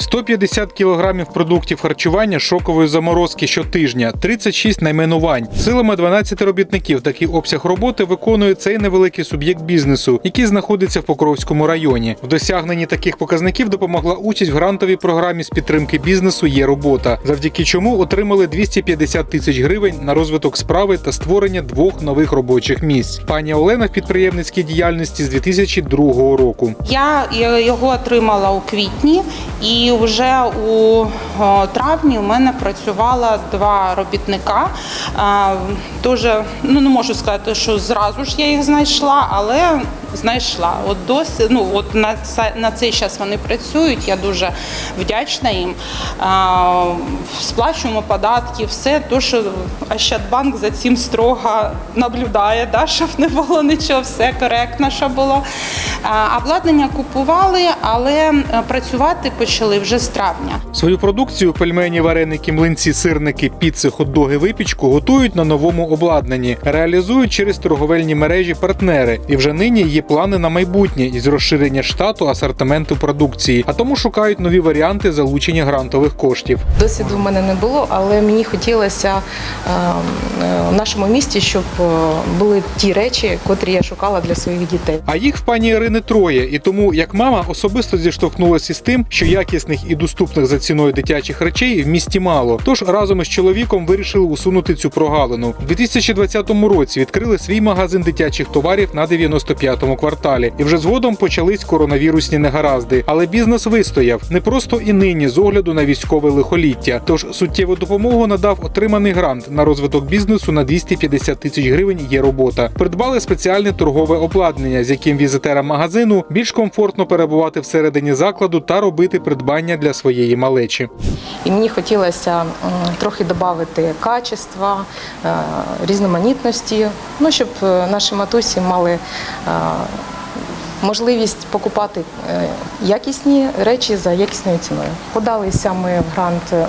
150 кілограмів продуктів харчування шокової заморозки щотижня, 36 найменувань. Силами 12 робітників такий обсяг роботи виконує цей невеликий суб'єкт бізнесу, який знаходиться в Покровському районі. В досягненні таких показників допомогла участь в грантовій програмі з підтримки бізнесу Є робота, завдяки чому отримали 250 тисяч гривень на розвиток справи та створення двох нових робочих місць. Пані Олена в підприємницькій діяльності з 2002 року. Я його отримала у квітні, і вже у е, травні у мене працювало два робітника. Е, Дуже ну не можу сказати, що зразу ж я їх знайшла, але знайшла. От досі, ну от на на цей час вони працюють. Я дуже вдячна їм. Е, Сплачуємо податки, все то, що Ощадбанк за цим строго наблюдає, да, щоб не було нічого, все коректно, що було. А, Обладнання купували, але е, працювати почали вже з травня. Свою продукцію пельмені, вареники, млинці, сирники, піци, хот-доги, випічку готують на новому обладнанні, реалізують через торговельні мережі партнери. І вже нині є плани на майбутнє із розширення штату асортименту продукції, а тому шукають нові варіанти залучення грантових коштів. Досвіду в мене не було, але мені хотілося е, е, в нашому місті, щоб е, були ті речі, котрі я шукала для своїх дітей. А їх в пані Ірини троє, і тому як мама особисто зіштовхнулася із тим, що якісних і доступних за ціною дитячих речей в місті мало. Тож разом із чоловіком вирішили усунути цю прогалину. У 2020 році відкрили свій магазин дитячих товарів на 95-му кварталі, і вже згодом почались коронавірусні негаразди. Але бізнес вистояв не просто і нині з огляду на військове лихоліття. Тож суттєву допомогу надав отриманий грант на розвиток бізнесу на 250 тисяч гривень. Є робота. Придбали спеціальне торгове обладнання, з яким візитерам магазину більш комфортно перебувати всередині закладу та робити придбання для своєї малечі. І мені хотілося трохи додати качества, е, різноманітності, ну щоб е, наші матусі мали е, можливість покупати е, якісні речі за якісною ціною. Подалися ми в грант. е,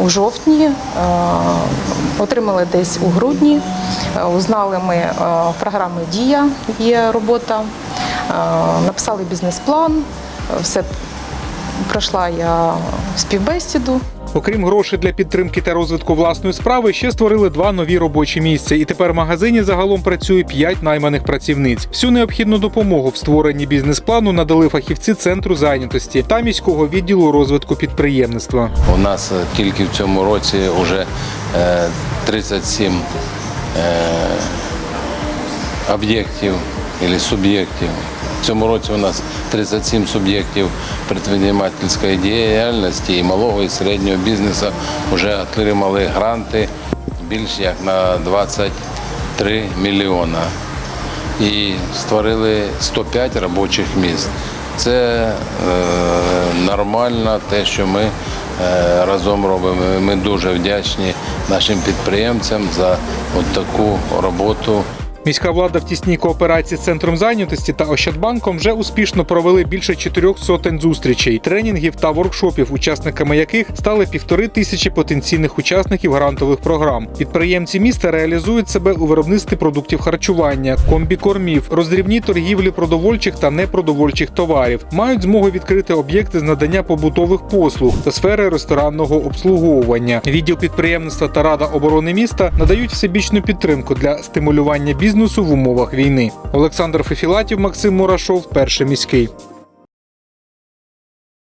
У жовтні е, отримали десь у грудні. Узнали ми програми Дія є робота, написали бізнес-план, все пройшла я співбесіду. Окрім грошей для підтримки та розвитку власної справи, ще створили два нові робочі місця. І тепер в магазині загалом працює п'ять найманих працівниць. Всю необхідну допомогу в створенні бізнес-плану надали фахівці центру зайнятості та міського відділу розвитку підприємництва. У нас е, тільки в цьому році вже е, 37 е, об'єктів або суб'єктів. Цьому році у нас 37 суб'єктів підприємницької діяльності і малого і середнього бізнесу вже отримали гранти більш як на 23 мільйона і створили 105 робочих місць. Це е, нормально, те, що ми е, разом робимо. Ми дуже вдячні нашим підприємцям за от таку роботу. Міська влада в тісній кооперації з центром зайнятості та Ощадбанком вже успішно провели більше чотирьох сотень зустрічей, тренінгів та воркшопів, учасниками яких стали півтори тисячі потенційних учасників грантових програм. Підприємці міста реалізують себе у виробництві продуктів харчування, комбікормів, роздрібній торгівлі продовольчих та непродовольчих товарів, мають змогу відкрити об'єкти з надання побутових послуг та сфери ресторанного обслуговування. Відділ підприємництва та рада оборони міста надають всебічну підтримку для стимулювання бізнесу в умовах війни. Олександр Фефілатів, Максим Мурашов, перший міський.